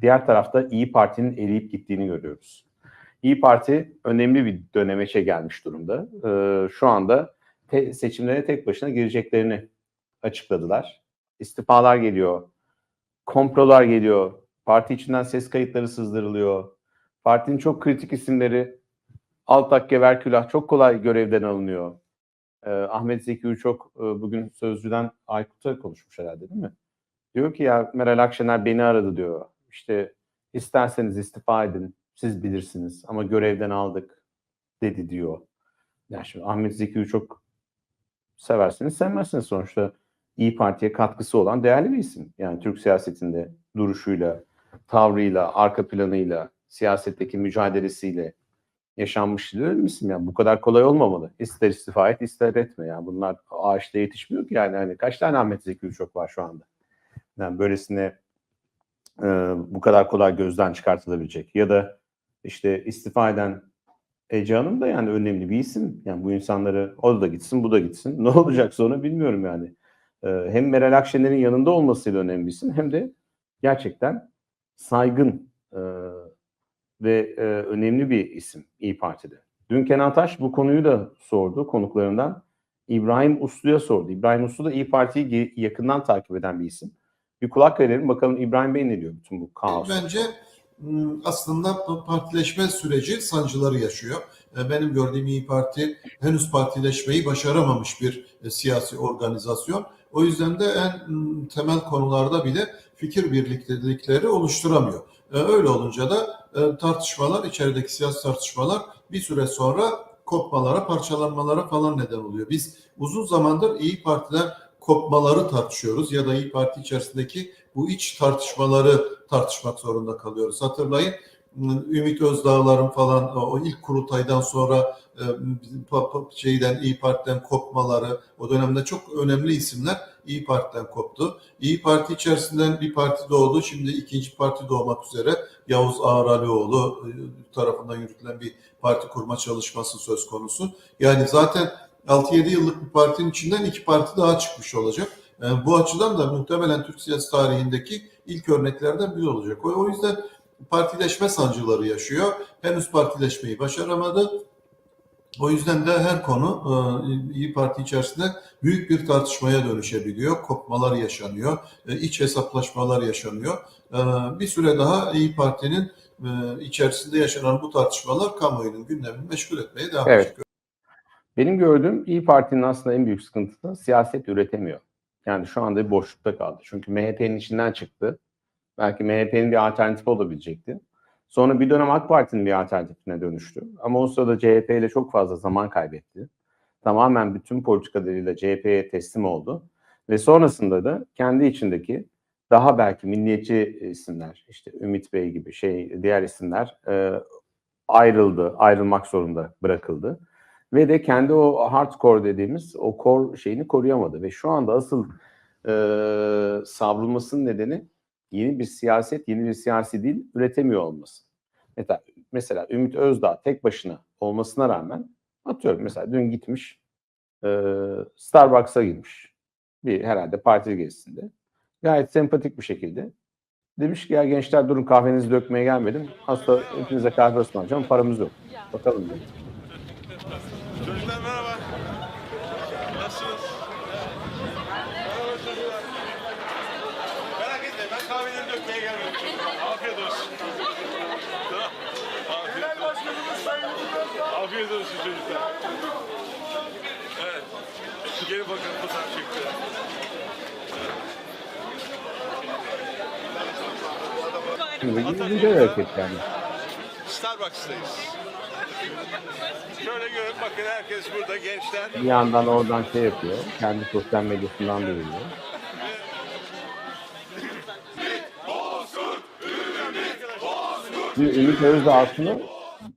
diğer tarafta İyi Parti'nin eriyip gittiğini görüyoruz. İyi Parti önemli bir dönemeçe gelmiş durumda. Ee, şu anda seçimlere tek başına gireceklerini açıkladılar. İstifalar geliyor, komplolar geliyor, parti içinden ses kayıtları sızdırılıyor. Partinin çok kritik isimleri Altak, Verkülah çok kolay görevden alınıyor. Ee, Ahmet Zeki Uçok e, bugün Sözcü'den Aykut'a konuşmuş herhalde değil mi? Diyor ki ya Meral Akşener beni aradı diyor. İşte isterseniz istifa edin, siz bilirsiniz ama görevden aldık dedi diyor. Yani şimdi Ahmet Zeki Uçok seversiniz, sevmezsiniz sonuçta İyi Parti'ye katkısı olan değerli bir isim. Yani Türk siyasetinde duruşuyla, tavrıyla, arka planıyla, siyasetteki mücadelesiyle yaşanmış bir isim. Yani bu kadar kolay olmamalı. İster istifa et, ister etme. Yani bunlar ağaçta yetişmiyor ki yani. Hani kaç tane Ahmet Zeki Uçok var şu anda? Yani böylesine e, bu kadar kolay gözden çıkartılabilecek. Ya da işte istifa eden Ece Hanım da yani önemli bir isim. Yani bu insanları o da gitsin, bu da gitsin. Ne olacak sonra bilmiyorum yani. E, hem Meral Akşener'in yanında olmasıyla önemli bir isim hem de gerçekten saygın e, ve e, önemli bir isim İyi Parti'de. Dün Kenan Taş bu konuyu da sordu konuklarından. İbrahim Uslu'ya sordu. İbrahim Uslu da İyi Parti'yi yakından takip eden bir isim. Bir kulak verelim bakalım İbrahim Bey ne diyor bütün bu kaos. Bence aslında partileşme süreci sancıları yaşıyor. E, Benim gördüğüm İyi Parti henüz partileşmeyi başaramamış bir e, siyasi organizasyon. O yüzden de en temel konularda bile fikir birliktelikleri oluşturamıyor. E, Öyle olunca da e, tartışmalar, içerideki siyasi tartışmalar bir süre sonra kopmalara, parçalanmalara falan neden oluyor. Biz uzun zamandır İyi Parti'den kopmaları tartışıyoruz ya da İyi Parti içerisindeki bu iç tartışmaları tartışmak zorunda kalıyoruz. Hatırlayın Ümit Özdağlar'ın falan o ilk kurultaydan sonra e, şeyden İyi Parti'den kopmaları o dönemde çok önemli isimler İyi Parti'den koptu. İyi Parti içerisinden bir parti doğdu. Şimdi ikinci parti doğmak üzere Yavuz Ağralioğlu e, tarafından yürütülen bir parti kurma çalışması söz konusu. Yani zaten 6-7 yıllık bir partinin içinden iki parti daha çıkmış olacak. E, bu açıdan da muhtemelen Türk siyasi tarihindeki ilk örneklerden biri olacak. O, o yüzden partileşme sancıları yaşıyor. Henüz partileşmeyi başaramadı. O yüzden de her konu e, İyi Parti içerisinde büyük bir tartışmaya dönüşebiliyor. Kopmalar yaşanıyor, e, iç hesaplaşmalar yaşanıyor. E, Bir süre daha İyi Parti'nin içerisinde yaşanan bu tartışmalar kamuoyunun gündemini meşgul etmeye devam Evet. edecek. Benim gördüğüm İyi Parti'nin aslında en büyük sıkıntısı siyaset üretemiyor. Yani şu anda bir boşlukta kaldı. Çünkü MHP'nin içinden çıktı. Belki MHP'nin bir alternatifi olabilecekti. Sonra bir dönem AK Parti'nin bir alternatifine dönüştü. Ama o sırada CHP ile çok fazla zaman kaybetti. Tamamen bütün politikalarıyla CHP'ye teslim oldu. Ve sonrasında da kendi içindeki daha belki milliyetçi isimler, işte Ümit Bey gibi şey diğer isimler e, ayrıldı, ayrılmak zorunda bırakıldı. Ve de kendi o hardcore dediğimiz o core şeyini koruyamadı. Ve şu anda asıl e, savrulmasının nedeni yeni bir siyaset, yeni bir siyasi dil üretemiyor olması. Mesela, mesela Ümit Özdağ tek başına olmasına rağmen atıyorum mesela dün gitmiş e, Starbucks'a girmiş. Bir herhalde parti gezisinde. Gayet sempatik bir şekilde. Demiş ki ya gençler durun kahvenizi dökmeye gelmedim. Hasta hepinize kahve ısmarlayacağım paramız yok. Bakalım dedim. Çocuklar merhaba. Nasılsınız? Merhaba çocuklar. Merak etmeyin ben kahveleri dökmeye gelmedim. Afiyet olsun. Tamam. Afiyet olsun. Afiyet olsun çocuklar. Evet. Gelin bakalım fotoğraf çekti. Şimdi güzel hareket yani. Starbucks'tayız. Şöyle görün bakın herkes burada gençler. Bir yandan oradan şey yapıyor. Kendi sosyal medyasından duyuruyor. Şimdi Ümit Özdağ aslında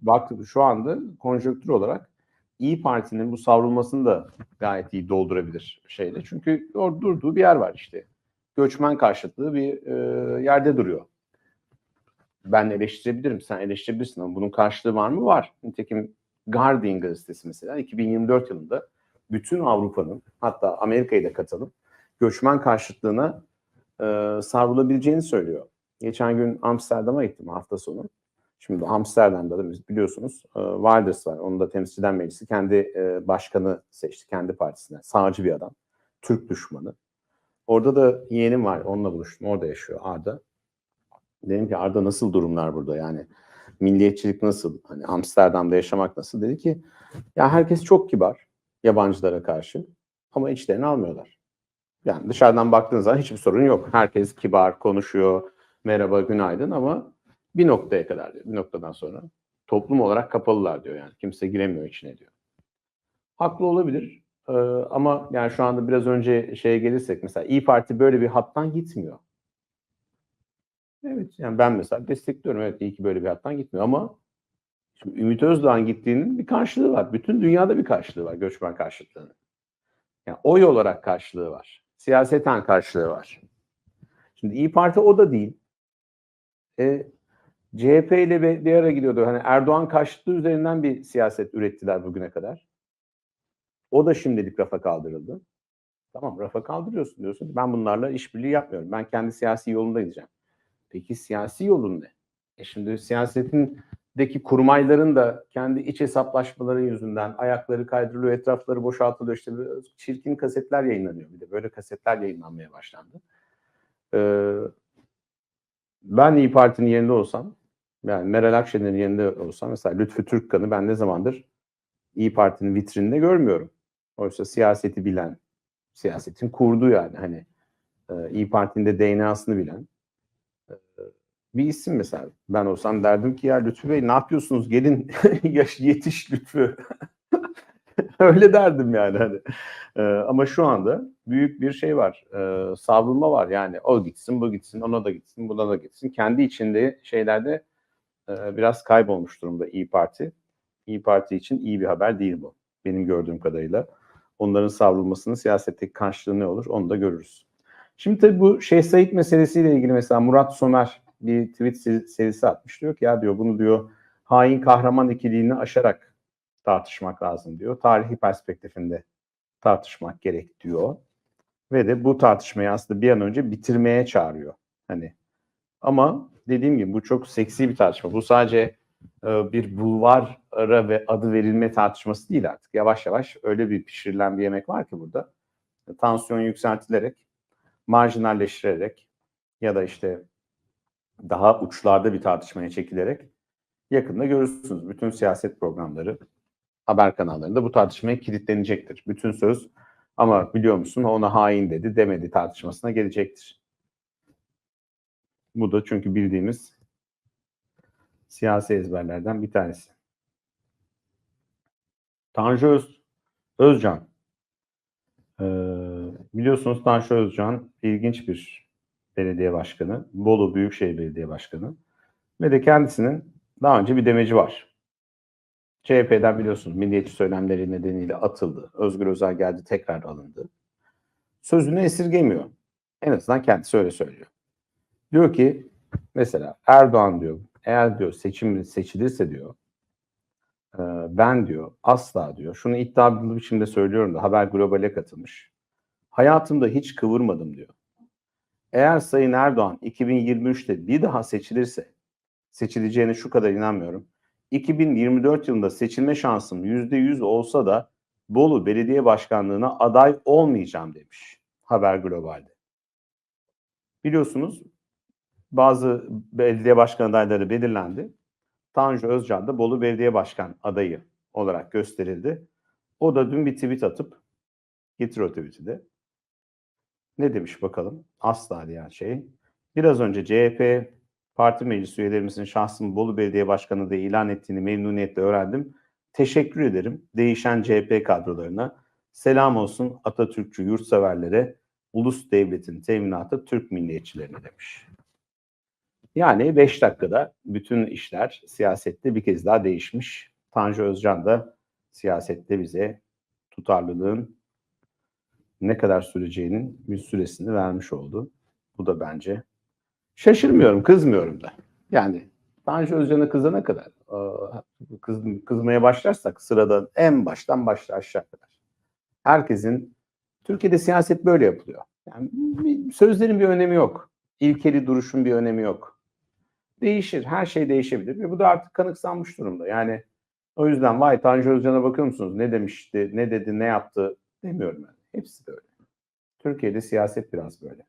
bak şu anda konjonktür olarak İyi Parti'nin bu savrulmasını da gayet iyi doldurabilir şeyle. Çünkü orada durduğu bir yer var işte. Göçmen karşıtlığı bir e, yerde duruyor. Ben eleştirebilirim, sen eleştirebilirsin ama bunun karşılığı var mı? Var. Nitekim Guardian gazetesi mesela 2024 yılında bütün Avrupa'nın hatta Amerika'yı da katalım göçmen karşıtlığına e, savrulabileceğini söylüyor. Geçen gün Amsterdam'a gittim hafta sonu. Şimdi Amsterdam'da da biliyorsunuz e, Wilders var. Onun da temsilciler meclisi kendi e, başkanı seçti. Kendi partisinden. Sağcı bir adam. Türk düşmanı. Orada da yeğenim var. Onunla buluştum. Orada yaşıyor Arda. Dedim ki Arda nasıl durumlar burada yani? Milliyetçilik nasıl? Hani Amsterdam'da yaşamak nasıl? Dedi ki ya herkes çok kibar yabancılara karşı ama içlerini almıyorlar. Yani dışarıdan baktığınız zaman hiçbir sorun yok. Herkes kibar konuşuyor. Merhaba, günaydın ama bir noktaya kadar diyor. Bir noktadan sonra toplum olarak kapalılar diyor yani. Kimse giremiyor içine diyor. Haklı olabilir. Ee, ama yani şu anda biraz önce şeye gelirsek mesela İyi Parti böyle bir hattan gitmiyor. Evet yani ben mesela destekliyorum. Evet iyi ki böyle bir hattan gitmiyor ama şimdi Ümit Özdağ'ın gittiğinin bir karşılığı var. Bütün dünyada bir karşılığı var göçmen karşıtlığının. Yani oy olarak karşılığı var. Siyaseten karşılığı var. Şimdi İyi Parti o da değil. E, CHP ile bir, ara gidiyordu. Hani Erdoğan karşıtlığı üzerinden bir siyaset ürettiler bugüne kadar. O da şimdilik rafa kaldırıldı. Tamam rafa kaldırıyorsun diyorsun. Ben bunlarla işbirliği yapmıyorum. Ben kendi siyasi yolunda gideceğim. Peki siyasi yolun ne? E şimdi siyasetindeki kurmayların da kendi iç hesaplaşmaları yüzünden ayakları kaydırılıyor, etrafları boşaltılıyor. İşte çirkin kasetler yayınlanıyor. Bir de böyle kasetler yayınlanmaya başlandı. Ee, ben İyi Parti'nin yerinde olsam, yani Meral Akşener'in yerinde olsam mesela Lütfü Türkkan'ı ben ne zamandır İyi Parti'nin vitrininde görmüyorum. Oysa siyaseti bilen, siyasetin kurduğu yani hani e, İyi Parti'nin de DNA'sını bilen bir isim mesela. Ben olsam derdim ki ya Lütfü Bey ne yapıyorsunuz? Gelin yaş yetiş Lütfü. Öyle derdim yani hani. E, ama şu anda büyük bir şey var. E, savrulma var yani. O gitsin, bu gitsin, ona da gitsin, buna da gitsin. Kendi içinde şeylerde e, biraz kaybolmuş durumda İyi Parti. İyi Parti için iyi bir haber değil bu. Benim gördüğüm kadarıyla. Onların savrulmasının siyasetteki karşılığı ne olur onu da görürüz. Şimdi tabii bu Şeyh Said meselesiyle ilgili mesela Murat Somer bir tweet seri- serisi atmış. Diyor ki ya diyor bunu diyor hain kahraman ikiliğini aşarak tartışmak lazım diyor. Tarihi perspektifinde tartışmak gerek diyor. Ve de bu tartışmayı aslında bir an önce bitirmeye çağırıyor. Hani ama dediğim gibi bu çok seksi bir tartışma. Bu sadece e, bir bulvara ve adı verilme tartışması değil artık. Yavaş yavaş öyle bir pişirilen bir yemek var ki burada. Tansiyon yükseltilerek, marjinalleştirerek ya da işte daha uçlarda bir tartışmaya çekilerek yakında görürsünüz. Bütün siyaset programları, haber kanallarında bu tartışmaya kilitlenecektir. Bütün söz ama biliyor musun ona hain dedi demedi tartışmasına gelecektir. Bu da çünkü bildiğimiz siyasi ezberlerden bir tanesi. Tanju Öz, Özcan. Ee, biliyorsunuz Tanju Özcan ilginç bir belediye başkanı. Bolu Büyükşehir Belediye Başkanı. Ve de kendisinin daha önce bir demeci var. CHP'den biliyorsunuz milliyetçi söylemleri nedeniyle atıldı. Özgür Özel geldi tekrar alındı. Sözünü esirgemiyor. En azından kendisi öyle söylüyor. Diyor ki mesela Erdoğan diyor eğer diyor seçim seçilirse diyor e, ben diyor asla diyor şunu iddialı bir biçimde söylüyorum da Haber Global'e katılmış. Hayatımda hiç kıvırmadım diyor. Eğer Sayın Erdoğan 2023'te bir daha seçilirse seçileceğine şu kadar inanmıyorum. 2024 yılında seçilme şansım %100 olsa da Bolu Belediye Başkanlığı'na aday olmayacağım demiş Haber Global'de. Biliyorsunuz bazı belediye başkan adayları belirlendi. Tanju Özcan da Bolu Belediye Başkan adayı olarak gösterildi. O da dün bir tweet atıp getir tweet'i de. Ne demiş bakalım? Asla diyen şey. Biraz önce CHP parti meclis üyelerimizin şahsımı Bolu Belediye Başkanı da ilan ettiğini memnuniyetle öğrendim. Teşekkür ederim değişen CHP kadrolarına. Selam olsun Atatürkçü yurtseverlere, ulus devletin teminatı Türk milliyetçilerine demiş. Yani 5 dakikada bütün işler siyasette bir kez daha değişmiş. Tanju Özcan da siyasette bize tutarlılığın ne kadar süreceğinin bir süresini vermiş oldu. Bu da bence şaşırmıyorum, kızmıyorum da. Yani Tanju Özcan'a kızana kadar kız, kızmaya başlarsak sıradan en baştan başla aşağı kadar. Herkesin Türkiye'de siyaset böyle yapılıyor. Yani sözlerin bir önemi yok. ilkeli duruşun bir önemi yok. Değişir. Her şey değişebilir. Ve bu da artık kanıksanmış durumda. Yani o yüzden vay Tanju Özcan'a bakıyor musunuz? Ne demişti, ne dedi, ne yaptı demiyorum ben. Hepsi böyle. Türkiye'de siyaset biraz böyle.